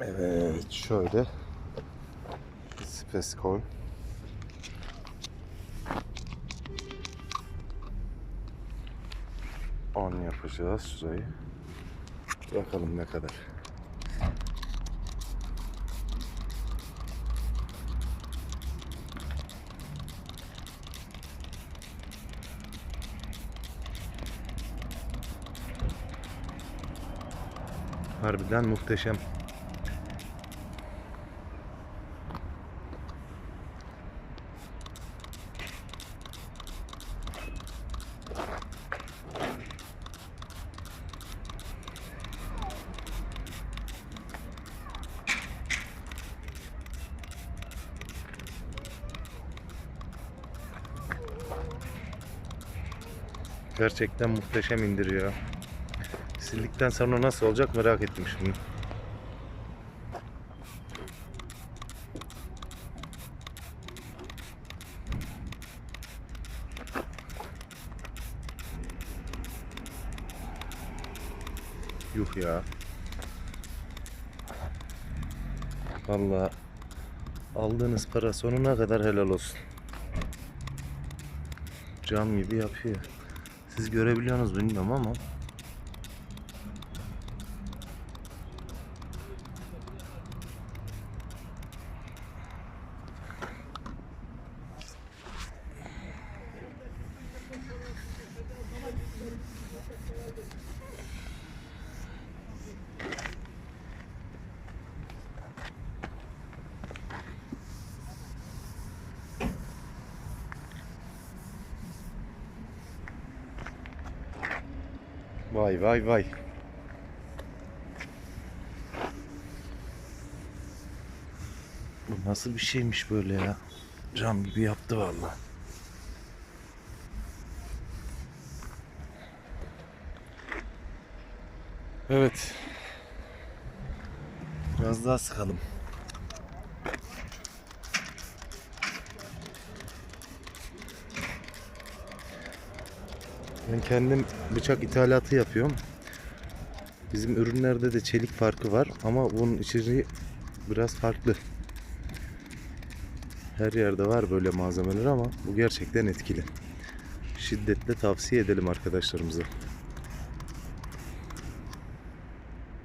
Evet şöyle Spescol On yapacağız şurayı. Bakalım ne kadar. Harbiden muhteşem. Gerçekten muhteşem indiriyor. Sildikten sonra nasıl olacak merak ettim şimdi. Yuh ya. Vallahi aldığınız para sonuna kadar helal olsun. Cam gibi yapıyor. Siz görebiliyorsunuz bilmiyorum ama Vay vay vay. Bu nasıl bir şeymiş böyle ya? Cam gibi yaptı vallahi. Evet. Biraz daha sıkalım. Ben kendim bıçak ithalatı yapıyorum. Bizim ürünlerde de çelik farkı var ama bunun içeriği biraz farklı. Her yerde var böyle malzemeler ama bu gerçekten etkili. Şiddetle tavsiye edelim arkadaşlarımıza.